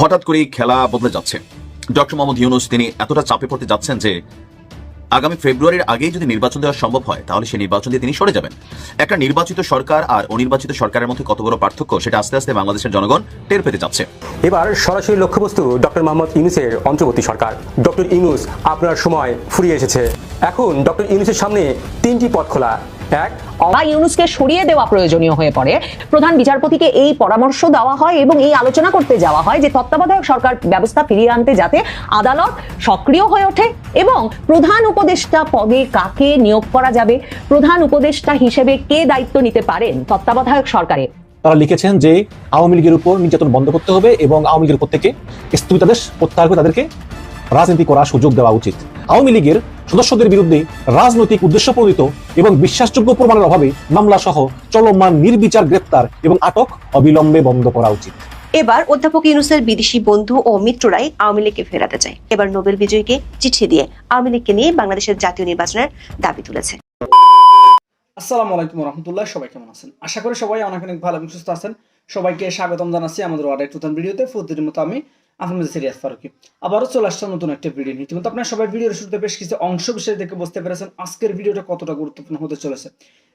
হঠাৎ করেই খেলা বদলে যাচ্ছে। ডক্টর মোহাম্মদ ইউনুস, তিনি এতটা চাপে পড়তে যাচ্ছেন যে আগামী ফেব্রুয়ারির আগেই যদি নির্বাচন দেওয়া সম্ভব হয়, তাহলে সেই নির্বাচন দিয়ে তিনি সরে যাবেন। একটা নির্বাচিত সরকার আর অনির্বাচিত সরকারের মধ্যে কত বড় পার্থক্য, সেটা আস্তে আস্তে বাংলাদেশের জনগণ টের পেতে যাচ্ছে। এবার সরাসরি লক্ষ্যবস্তু ডক্টর মোহাম্মদ ইউনুসের অন্তর্বর্তী সরকার। ডক্টর ইউনুস, আপনার সময় ফুরিয়ে এসেছে। এখন ডক্টর ইউনুসের সামনে তিনটি পথ খোলা। এক ইউনুসকে সরিয়ে দেওয়া প্রয়োজনীয় হয়ে পড়ে। প্রধান বিচারপতিকে এই পরামর্শ দেওয়া হয় এবং এই আলোচনা করতে যাওয়া হয় যে তত্ত্বাবধায়ক সরকার ব্যবস্থা ফিরিয়ে আনতে যাতে আদালত সক্রিয় হয়ে ওঠে এবং প্রধান উপদেষ্টা পদে কাকে নিয়োগ করা যাবে প্রধান উপদেষ্টা হিসেবে কে দায়িত্ব নিতে পারেন তত্ত্বাবধায়ক সরকারে? তারা লিখেছেন যে আওয়ামী লীগের উপর নির্যাতন বন্ধ করতে হবে এবং আওয়ামী লীগের উপর থেকে স্থগিতাদেশ প্রত্যাহার করে তাদেরকে রাজনীতি করার সুযোগ দেওয়া উচিত। আওয়ামী লীগের সদস্যদের বিরুদ্ধে রাজনৈতিক উদ্দেশ্য প্রণীত এবং বিশ্বাসযোগ্য প্রমাণের অভাবে মামলা সহ চলমান নির্বিচার গ্রেপ্তার এবং আটক অবিলম্বে বন্ধ করা উচিত। এবার অধ্যাপক ইউনুসের বিদেশি বন্ধু ও মিত্ররাই আওয়ামী লীগকে ফেরাতে চায়। এবার নোবেল বিজয়ীকে চিঠি দিয়ে আওয়ামী লীগকে নিয়ে বাংলাদেশের জাতীয় নির্বাচনের দাবি তুলেছে। আসসালামু আলাইকুম রহমতুল্লাহ সবাই কেমন আছেন? আশা করি সবাই অনেক অনেক ভালো এবং সুস্থ আছেন। সবাইকে স্বাগতম জানাচ্ছি আমাদের এক নতুন ভিডিওতে। প্রতিদিনের মতো আমি আপনাদের সিরিয়াস ফারুকি। আবারও চলে আসলাম নতুন একটা ভিডিও নিয়ে। কিন্তু আপনারা সবাই ভিডিওর শুরুতে বেশ কিছু অংশ বিষয় দেখে বুঝতে পেরেছেন আজকের ভিডিওটা কতটা গুরুত্বপূর্ণ হতে চলেছে।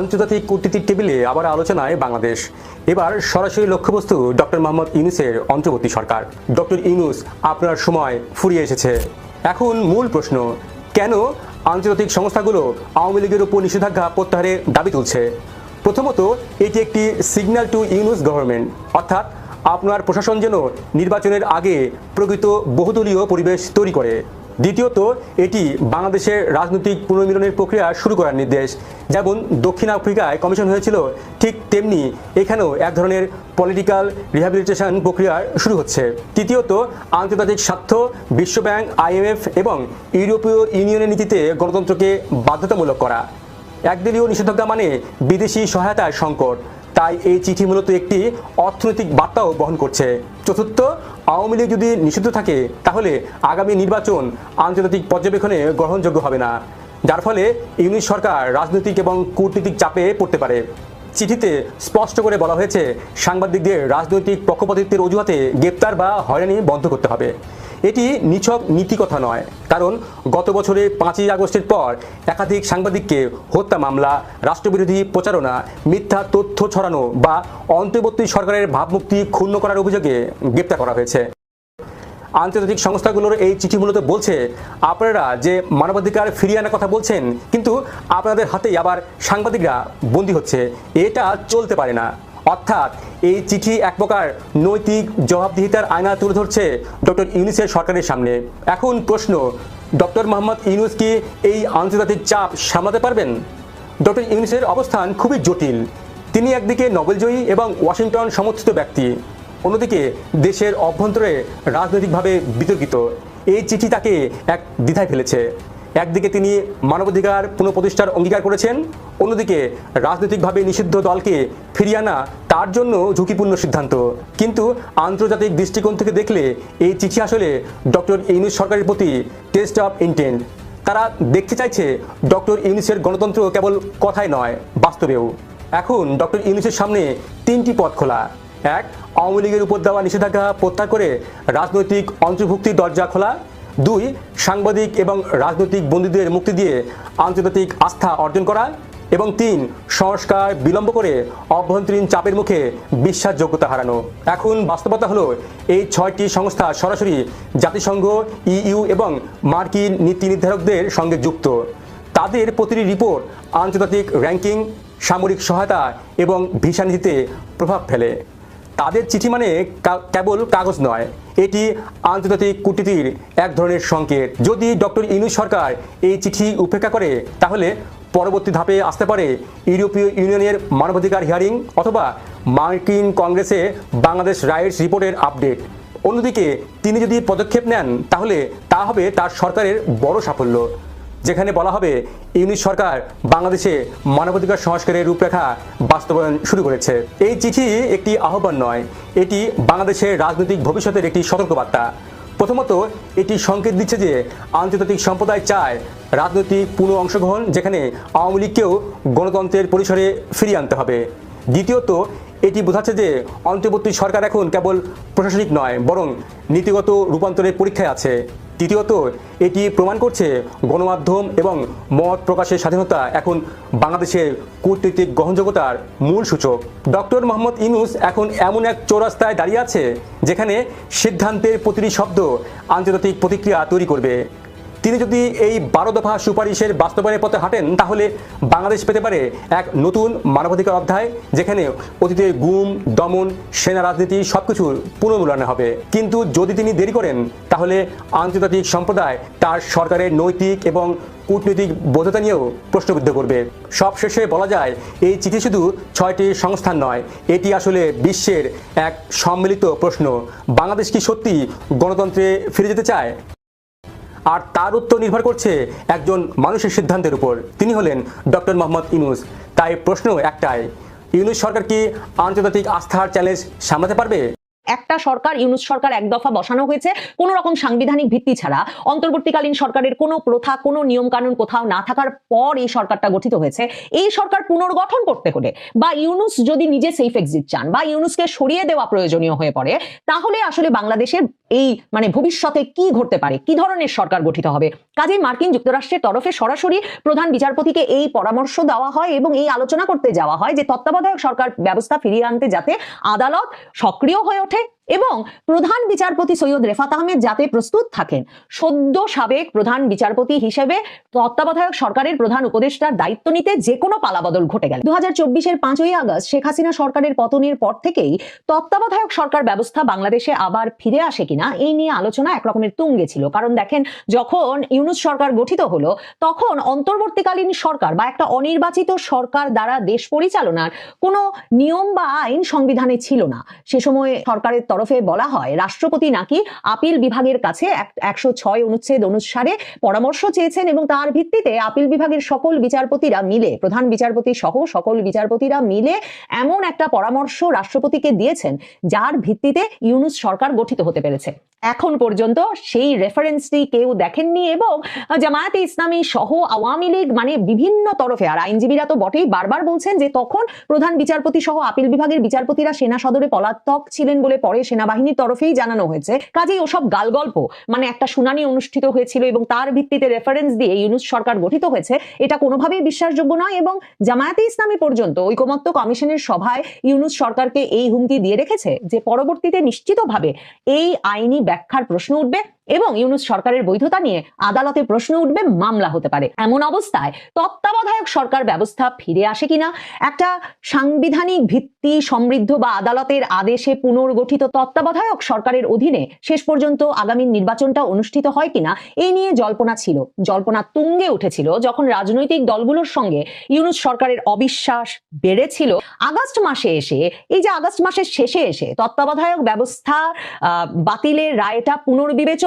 আন্তর্জাতিক কূটনীতির টেবিলে আবার আলোচনায় বাংলাদেশ। এবার সরাসরি লক্ষ্যবস্তু ডক্টর মোহাম্মদ ইউনুসের অন্তর্বর্তী সরকার। ডক্টর ইউনুস, আপনার সময় ফুরিয়ে এসেছে। এখন মূল প্রশ্ন, কেন আন্তর্জাতিক সংস্থাগুলো আওয়ামী লীগের উপর নিষেধাজ্ঞা প্রত্যাহারের দাবি তুলছে? প্রথমত, এটি একটি সিগন্যাল টু ইউনুস গভর্নমেন্ট অর্থাৎ আপনার প্রশাসন যেন নির্বাচনের আগে প্রকৃত বহুদলীয় পরিবেশ তৈরি করে। দ্বিতীয়ত, এটি বাংলাদেশের রাজনৈতিক পুনর্মিলনের প্রক্রিয়া শুরু করার নির্দেশ। যেমন, দক্ষিণ আফ্রিকায় কমিশন হয়েছিল, ঠিক তেমনি এখানেও এক ধরনের পলিটিক্যাল রিহ্যাবিলিটেশন প্রক্রিয়া শুরু হচ্ছে। তৃতীয়ত, আন্তর্জাতিক স্বার্থ বিশ্বব্যাংক আইএমএফ এবং ইউরোপীয় ইউনিয়নের নীতিতে গণতন্ত্রকে বাধ্যতামূলক করা। একদলীয় নিষেধাজ্ঞা মানে বিদেশি সহায়তার সংকট। তাই এই চিঠি মূলত একটি অর্থনৈতিক বার্তাও বহন করছে। চতুর্থ, আওয়ামী লীগ যদি নিষিদ্ধ থাকে, তাহলে আগামী নির্বাচন আন্তর্জাতিক পর্যবেক্ষণে গ্রহণযোগ্য হবে না। যার ফলে ইউনিট সরকার রাজনৈতিক এবং কূটনীতিক চাপে পড়তে পারে। চিঠিতে স্পষ্ট করে বলা হয়েছে, সাংবাদিকদের রাজনৈতিক পক্ষপাতিত্বের অজুহাতে গ্রেপ্তার বা হয়রানি বন্ধ করতে হবে। এটি নিছক নীতি কথা নয়, কারণ গত বছরে পাঁচই আগস্টের পর একাধিক সাংবাদিককে হত্যা মামলা, রাষ্ট্রবিরোধী প্রচারণা, মিথ্যা তথ্য ছড়ানো বা অন্তর্বর্তী সরকারের ভাবমুক্তি ক্ষুণ্ণ করার অভিযোগে গ্রেপ্তার করা হয়েছে। আন্তর্জাতিক সংস্থাগুলোর এই চিঠি মূলত বলছে, আপনারা যে মানবাধিকার ফিরিয়ে আনার কথা বলছেন, কিন্তু আপনাদের হাতেই আবার সাংবাদিকরা বন্দী হচ্ছে, এটা চলতে পারে না। অর্থাৎ এই চিঠি এক প্রকার নৈতিক জবাবদিহিতার আয়না তুলে ধরছে ডক্টর ইউনুসের সরকারের সামনে। এখন প্রশ্ন, ডক্টর মোহাম্মদ ইউনুস কি এই আন্তর্জাতিক চাপ সামলাতে পারবেন? ডক্টর ইউনুসের অবস্থান খুবই জটিল। তিনি একদিকে নোবেলজয়ী এবং ওয়াশিংটন সমর্থিত ব্যক্তি, অন্যদিকে দেশের অভ্যন্তরে রাজনৈতিকভাবে বিতর্কিত। এই চিঠি তাকে এক দ্বিধায় ফেলেছে। একদিকে তিনি মানবাধিকার পুনঃপ্রতিষ্ঠার অঙ্গীকার করেছেন, অন্যদিকে রাজনৈতিকভাবে নিষিদ্ধ দলকে ফিরিয়ে আনা তার জন্য ঝুঁকিপূর্ণ সিদ্ধান্ত। কিন্তু আন্তর্জাতিক দৃষ্টিকোণ থেকে দেখলে এই চিঠি আসলে ডক্টর ইউনুস সরকারের প্রতি টেস্ট অফ ইন্টেন্ট। তারা দেখতে চাইছে ডক্টর ইউনুসের গণতন্ত্র কেবল কথায় নয়, বাস্তবেও। এখন ডক্টর ইউনুসের সামনে তিনটি পথ খোলা। এক, আওয়ামী লীগের উপর দেওয়া নিষেধাজ্ঞা প্রত্যাহার করে রাজনৈতিক অন্তর্ভুক্তির দরজা খোলা। দুই, সাংবাদিক এবং রাজনৈতিক বন্দীদের মুক্তি দিয়ে আন্তর্জাতিক আস্থা অর্জন করা এবং তিন, সংস্কার বিলম্ব করে অভ্যন্তরীণ চাপের মুখে বিশ্বাসযোগ্যতা হারানো। এখন বাস্তবতা হলো এই ছয়টি সংস্থা সরাসরি জাতিসংঘ, ইইউ এবং মার্কিন নীতি নির্ধারকদের সঙ্গে যুক্ত। তাদের প্রতিটি রিপোর্ট আন্তর্জাতিক র্যাঙ্কিং, সামরিক সহায়তা এবং ভিসা নীতিতে প্রভাব ফেলে। তাদের চিঠি মানে কেবল কাগজ নয়, এটি আন্তর্জাতিক কূটনীতির এক ধরনের সংকেত। যদি ডক্টর ইউনুস সরকার এই চিঠি উপেক্ষা করে, তাহলে পরবর্তী ধাপে আসতে পারে ইউরোপীয় ইউনিয়নের মানবাধিকার হিয়ারিং অথবা মার্কিন কংগ্রেসে বাংলাদেশ রাইটস রিপোর্টের আপডেট। অন্যদিকে, তিনি যদি পদক্ষেপ নেন, তাহলে তা হবে তার সরকারের বড় সাফল্য। যেখানে বলা হবে ইউনিট সরকার বাংলাদেশে মানবাধিকার সংস্কারের রূপরেখা বাস্তবায়ন শুরু করেছে। এই চিঠি একটি আহ্বান নয়, এটি বাংলাদেশের রাজনৈতিক ভবিষ্যতের একটি সতর্কবার্তা। প্রথমত, এটি সংকেত দিচ্ছে যে আন্তর্জাতিক সম্প্রদায় চায় রাজনৈতিক পুনঃ অংশগ্রহণ যেখানে আওয়ামী লীগকেও গণতন্ত্রের পরিসরে ফিরিয়ে আনতে হবে। দ্বিতীয়ত, এটি বোঝাচ্ছে যে অন্তর্বর্তী সরকার এখন কেবল প্রশাসনিক নয়, বরং নীতিগত রূপান্তরের পরীক্ষায় আছে। তৃতীয়ত, এটি প্রমাণ করছে গণমাধ্যম এবং মত প্রকাশের স্বাধীনতা এখন বাংলাদেশের কূটনৈতিক গ্রহণযোগ্যতার মূল সূচক। ডক্টর মোহাম্মদ ইনুস এখন এমন এক চৌরাস্তায় দাঁড়িয়ে আছে, যেখানে সিদ্ধান্তের প্রতিটি শব্দ আন্তর্জাতিক প্রতিক্রিয়া তৈরি করবে। তিনি যদি এই বারো দফা সুপারিশের বাস্তবায়নের পথে হাঁটেন, তাহলে বাংলাদেশ পেতে পারে এক নতুন মানবাধিকার অধ্যায়, যেখানে অতীতের গুম, দমন, সেনা রাজনীতি সব সবকিছুর পুনর্মূল্যায়ন হবে। কিন্তু যদি তিনি দেরি করেন, তাহলে আন্তর্জাতিক সম্প্রদায় তার সরকারের নৈতিক এবং কূটনৈতিক বৈধতা নিয়েও প্রশ্নবিদ্ধ করবে। সবশেষে বলা যায়, এই চিঠি শুধু ছয়টি সংস্থান নয়, এটি আসলে বিশ্বের এক সম্মিলিত প্রশ্ন। বাংলাদেশ কি সত্যি গণতন্ত্রে ফিরে যেতে চায়? আর তার উত্তর নির্ভর করছে একজন মানুষের সিদ্ধান্তের উপর। তিনি হলেন ডক্টর মোহাম্মদ ইউনুস। তাই প্রশ্ন একটাই, ইউনুস সরকার কি আন্তর্জাতিক আস্থার চ্যালেঞ্জ সামলাতে পারবে? একটা সরকার, ইউনুস সরকার এক দফা বসানো হয়েছে। কোন রকম সাংবিধানিক ভিত্তি ছাড়া অন্তর্বর্তীকালীন সরকারের কোনো প্রথা, কোনো নিয়ম কানুন কোথাও না থাকার পর এই সরকারটা গঠিত হয়েছে। এই সরকার পুনর্গঠন করতে হলে বা ইউনুস যদি নিজে সেফ এক্সিট চান বা ইউনুসকে সরিয়ে দেওয়া প্রয়োজনীয় হয়ে পড়ে, তাহলে আসলে বাংলাদেশের এই মানে ভবিষ্যতে কি ঘটতে পারে? কি ধরনের সরকার গঠিত হবে? কাজেই মার্কিন যুক্তরাষ্ট্রের তরফে সরাসরি প্রধান বিচারপতিকে এই পরামর্শ দেওয়া হয় এবং এই আলোচনা করতে যাওয়া হয় যে তত্ত্বাবধায়ক সরকার ব্যবস্থা ফিরিয়ে আনতে যাতে আদালত সক্রিয় হয়ে ওঠে। সাথে এবং প্রধান বিচারপতি সৈয়দ রেফাত আহমেদ যাতে প্রস্তুত থাকেন, সদ্য সাবেক প্রধান বিচারপতি হিসেবে তত্ত্বাবধায়ক সরকারের প্রধান উপদেষ্টার দায়িত্ব নিতে যে কোনো পালাবদল ঘটে গেল। দু হাজার চব্বিশের পাঁচই আগস্ট শেখ হাসিনা সরকারের পতনের পর থেকেই তত্ত্বাবধায়ক সরকার ব্যবস্থা বাংলাদেশে আবার ফিরে আসে কিনা, এই নিয়ে আলোচনা একরকমের তুঙ্গে ছিল। কারণ দেখেন, যখন ইউনুস সরকার গঠিত হলো, তখন অন্তর্বর্তীকালীন সরকার বা একটা অনির্বাচিত সরকার দ্বারা দেশ পরিচালনার কোনো নিয়ম বা আইন সংবিধানে ছিল না। সে সময় সরকারের তরফে বলা হয়। রাষ্ট্রপতি নাকি আপিল বিভাগের কাছে একশো ছয় অনুচ্ছেদ অনুসারে পরামর্শ চেয়েছেন এবং তার ভিত্তিতে আপিল বিভাগের সকল বিচারপতিরা মিলে, প্রধান বিচারপতি সহ সকল বিচারপতিরা মিলে এমন একটা পরামর্শ রাষ্ট্রপতিকে দিয়েছেন, যার ভিত্তিতে ইউনুস সরকার গঠিত হতে পেরেছে। এখন পর্যন্ত সেই রেফারেন্সটি কেউ দেখেননি এবং জামায়াতে ইসলামী সহ আওয়ামী লীগ মানে বিভিন্ন তরফে, আর আইনজীবীরা তো বটেই বারবার বলছেন যে তখন প্রধান বিচারপতি সহ আপিল বিভাগের বিচারপতিরা সেনা সদরে পলাতক ছিলেন বলে পরে সেনাবাহিনীর তরফেই জানানো হয়েছে। কাজেই ওসব গালগল্প মানে একটা শুনানি অনুষ্ঠিত হয়েছিল এবং তার ভিত্তিতে রেফারেন্স দিয়ে ইউনুস সরকার গঠিত হয়েছে, এটা কোনোভাবেই বিশ্বাসযোগ্য নয় এবং জামায়াতে ইসলামী পর্যন্ত ঐকমত্য কমিশনের সভায় ইউনুস সরকারকে এই হুমকি দিয়ে রেখেছে যে পরবর্তীতে নিশ্চিতভাবে এই আইনি ব্যাখ্যার প্রশ্ন উঠবে। এবং ইউনুস সরকারের বৈধতা নিয়ে আদালতে প্রশ্ন উঠবে, মামলা হতে পারে। এমন অবস্থায় তত্ত্বাবধায়ক সরকার ব্যবস্থা ফিরে আসে কিনা? একটা সাংবিধানিক ভিত্তি সমৃদ্ধ বা আদালতের আদেশে পুনর্গঠিত তত্ত্বাবধায়ক সরকারের অধীনে শেষ পর্যন্ত আগামী নির্বাচনটা অনুষ্ঠিত হয় কিনা? এই নিয়ে জল্পনা ছিল। জল্পনা তুঙ্গে উঠেছিল যখন রাজনৈতিক দলগুলোর সঙ্গে ইউনুস সরকারের অবিশ্বাস বেড়েছিল। আগস্ট মাসে এসে, এই যে আগস্ট মাসের শেষে এসে তত্ত্বাবধায়ক ব্যবস্থা বাতিলের রায়টা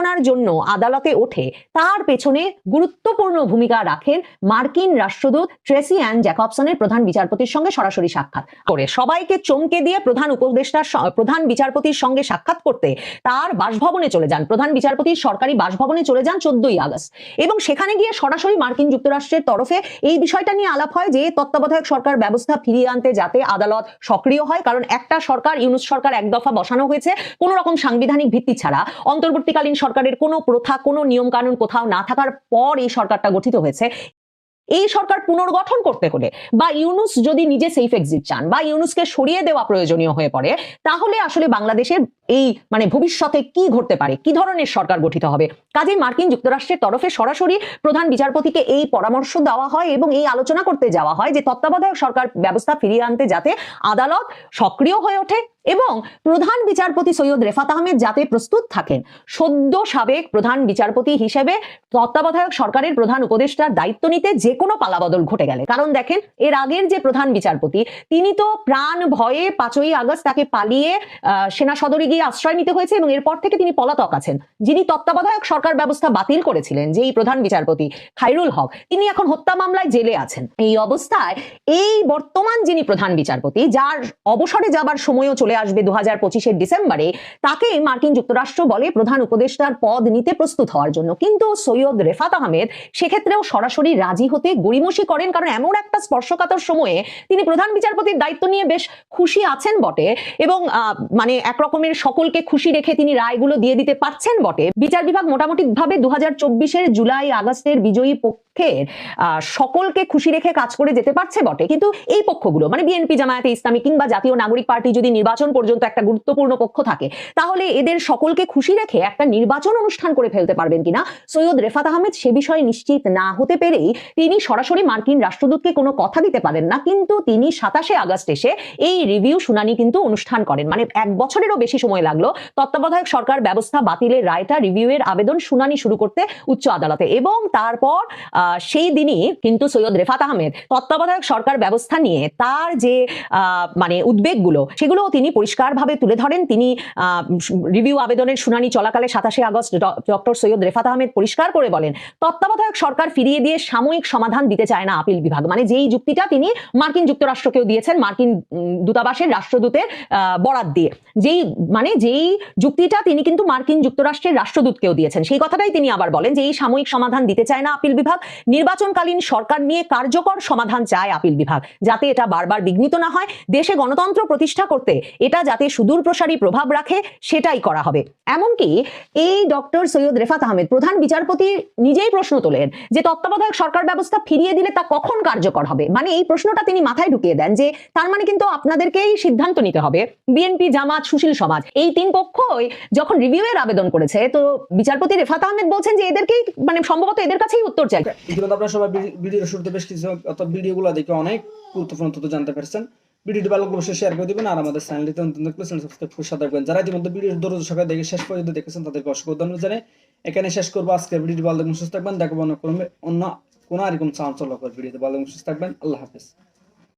পুনর্বিবেচনার জন্য আদালতে ওঠে। তার পেছনে গুরুত্বপূর্ণ ভূমিকা রাখেন মার্কিন রাষ্ট্রদূত ট্রেসি অ্যান জ্যাকবসনের প্রধান বিচারপতির সঙ্গে সরাসরি সাক্ষাৎ করে। সবাইকে চমকে দিয়ে প্রধান উপদেষ্টার প্রধান বিচারপতির সঙ্গে সাক্ষাৎ করতে তার বাসভবনে চলে যান। প্রধান বিচারপতির সরকারি বাসভবনে চলে যান চোদ্দই আগস্ট এবং সেখানে গিয়ে সরাসরি মার্কিন যুক্তরাষ্ট্রের তরফে এই বিষয়টা নিয়ে আলাপ হয় যে তত্ত্বাবধায়ক সরকার ব্যবস্থা ফিরিয়ে আনতে যাতে আদালত সক্রিয় হয়। কারণ একটা সরকার, ইউনুস সরকার এক দফা বসানো হয়েছে। কোন রকম সাংবিধানিক ভিত্তি ছাড়া। অন্তর্বর্তীকালীন সরকারের কোনো প্রথা, কোনো নিয়ম কানুন কোথাও না থাকার পর এই সরকারটা গঠিত হয়েছে। এই সরকার পুনর্গঠন করতে হলে বা ইউনুস যদি নিজে সেফ এক্সিট চান বা ইউনুসকে সরিয়ে দেওয়া প্রয়োজনীয় হয়ে পড়ে, তাহলে আসলে বাংলাদেশের এই মানে ভবিষ্যতে কি ঘটতে পারে? কি ধরনের সরকার গঠিত হবে? কাজেই মার্কিন যুক্তরাষ্ট্রের তরফে সরাসরি প্রধান বিচারপতিকে এই পরামর্শ দেওয়া হয় এবং এই আলোচনা করতে যাওয়া হয় যে তত্ত্বাবধায়ক সরকার ব্যবস্থা ফিরিয়ে আনতে যাতে আদালত সক্রিয় হয়ে ওঠে এবং প্রধান বিচারপতি সৈয়দ রেফাত আহমেদ যাতে প্রস্তুত থাকেন। সদ্য সাবেক প্রধান বিচারপতি হিসেবে তত্ত্বাবধায়ক সরকারের প্রধান উপদেষ্টার দায়িত্ব নিতে যে কোনো পালাবদল ঘটে গেলে। কারণ দেখেন, এর আগের যে প্রধান বিচারপতি, তিনি তো প্রাণ ভয়ে পাঁচই আগস্ট তাকে পালিয়ে সেনা সদরে গিয়ে লুকিয়ে আশ্রয় নিতে হয়েছে এবং এরপর থেকে তিনি পলাতক আছেন, যিনি তত্ত্বাবধায়ক সরকার ব্যবস্থা বাতিল করেছিলেন, যেই প্রধান বিচারপতি খাইরুল হক, তিনি এখন হত্যা মামলায় জেলে আছেন। এই অবস্থায় এই বর্তমান যিনি প্রধান বিচারপতি, যার অবসরে যাবার সময়ও চলে আসবে দু হাজার পঁচিশের ডিসেম্বরে, তাকে মার্কিন যুক্তরাষ্ট্র বলে প্রধান উপদেষ্টার পদ নিতে প্রস্তুত হওয়ার জন্য। কিন্তু সৈয়দ রেফাত আহমেদ সেক্ষেত্রেও সরাসরি রাজি হতে গড়িমসি করেন, কারণ এমন একটা স্পর্শকাতর সময়ে তিনি প্রধান বিচারপতির দায়িত্ব নিয়ে বেশ খুশি আছেন বটে এবং মানে এক রকমের সকলকে খুশি রেখে তিনি রায়গুলো দিয়ে দিতে পারছেন বটে। বিচার বিভাগ মোটামুটি ভাবে দু হাজার জুলাই আগস্টের বিজয়ী পক্ষের সকলকে খুশি রেখে কাজ করে যেতে পারছে বটে। কিন্তু এই পক্ষগুলো মানে বিএনপি, জামায়াতে ইসলামী কিংবা জাতীয় নাগরিক পার্টি যদি নির্বাচন পর্যন্ত একটা গুরুত্বপূর্ণ পক্ষ থাকে, তাহলে এদের সকলকে খুশি রেখে একটা নির্বাচন অনুষ্ঠান করে ফেলতে পারবেন কিনা? সৈয়দ রেফাত আহমেদ, সে বিষয়ে নিশ্চিত না হতে পেরেই তিনি সরাসরি মার্কিন রাষ্ট্রদূতকে কোনো কথা দিতে পারেন না। কিন্তু তিনি সাতাশে আগস্ট এসে এই রিভিউ শুনানি কিন্তু অনুষ্ঠান করেন। মানে এক বছরেরও বেশি সময় লাগল। তত্ত্বাবধায়ক সরকার ব্যবস্থা বাতিলের রায়টা রিভিউয়ের আবেদন শুনানি শুরু করতে উচ্চ আদালতে এবং তারপর সেই দিনই কিন্তু সৈয়দ রেফাত আহমেদ তত্ত্বাবধায়ক সরকার ব্যবস্থা নিয়ে তার যে মানে উদ্বেগগুলো সেগুলো তিনি পরিষ্কারভাবে তুলে ধরেন। তিনি রিভিউ আবেদনের শুনানি চলাকালে সাতাশে আগস্ট ডক্টর সৈয়দ রেফাত আহমেদ পরিষ্কার করে বলেন, তত্ত্বাবধায়ক সরকার ফিরিয়ে দিয়ে সাময়িক সমাধান দিতে চায় না আপিল বিভাগ। মানে যেই যুক্তিটা তিনি মার্কিন যুক্তরাষ্ট্রকেও দিয়েছেন, মার্কিন দূতাবাসের রাষ্ট্রদূতের বরাত দিয়ে। যেই মানে যেই যুক্তিটা তিনি কিন্তু মার্কিন যুক্তরাষ্ট্রের রাষ্ট্রদূতকেও দিয়েছেন, সেই কথাটাই তিনি আবার বলেন যে এই সাময়িক সমাধান দিতে চায় না আপিল বিভাগ, নির্বাচনকালীন সরকার নিয়ে কার্যকর সমাধান চায় আপিল বিভাগ, যাতে এটা বারবার বিঘ্নিত না হয়, দেশে গণতন্ত্র প্রতিষ্ঠা করতে এটা যাতে সুদূর প্রসারী প্রভাব রাখে, সেটাই করা হবে। এমনকি এই ডক্টর সৈয়দ রেফাত আহমেদ, প্রধান বিচারপতি নিজেই প্রশ্ন তোলেন যে তত্ত্বাবধায়ক সরকার ব্যবস্থা ফিরিয়ে দিলে তা কখন কার্যকর হবে? মানে এই প্রশ্নটা তিনি মাথায় ঢুকিয়ে দেন যে তার মানে কিন্তু আপনাদেরকেই সিদ্ধান্ত নিতে হবে। বিএনপি, জামাত, সুশীল সমাজ এই তিন পক্ষই যখন রিভিউ এর আবেদন করেছে, তো বিচারপতি রেফাত আহমেদ বলছেন যে এদেরকেই মানে সম্ভবত এদের কাছেই উত্তর চাই। ইতিমধ্যে আপনারা সবাই ভিডিওর শুরুতে বেশ কিছু, অর্থাৎ ভিডিওগুলো দেখে অনেক গুরুত্বপূর্ণ তথ্য জানতে পারছেন। ভিডিওটি ভালো অবশ্যই শেয়ার করে দিবেন আর আমাদের চ্যানেলটিতে নতুন দেখলে চ্যানেল সাবস্ক্রাইব করে সাথে থাকবেন। যারা ইতিমধ্যে ভিডিও দরজ সকালে দেখে শেষ পর্যন্ত দেখেছেন, তাদেরকে অসংখ্য ধন্যবাদ জানাই। এখানে শেষ করব আজকে ভিডিওটি। ভালো লাগলে সুস্থ থাকবেন। দেখব অন্য কোনো আর এরকম চাঞ্চল্যকর ভিডিওতে। ভালো সুস্থ থাকবেন। আল্লাহ হাফেজ।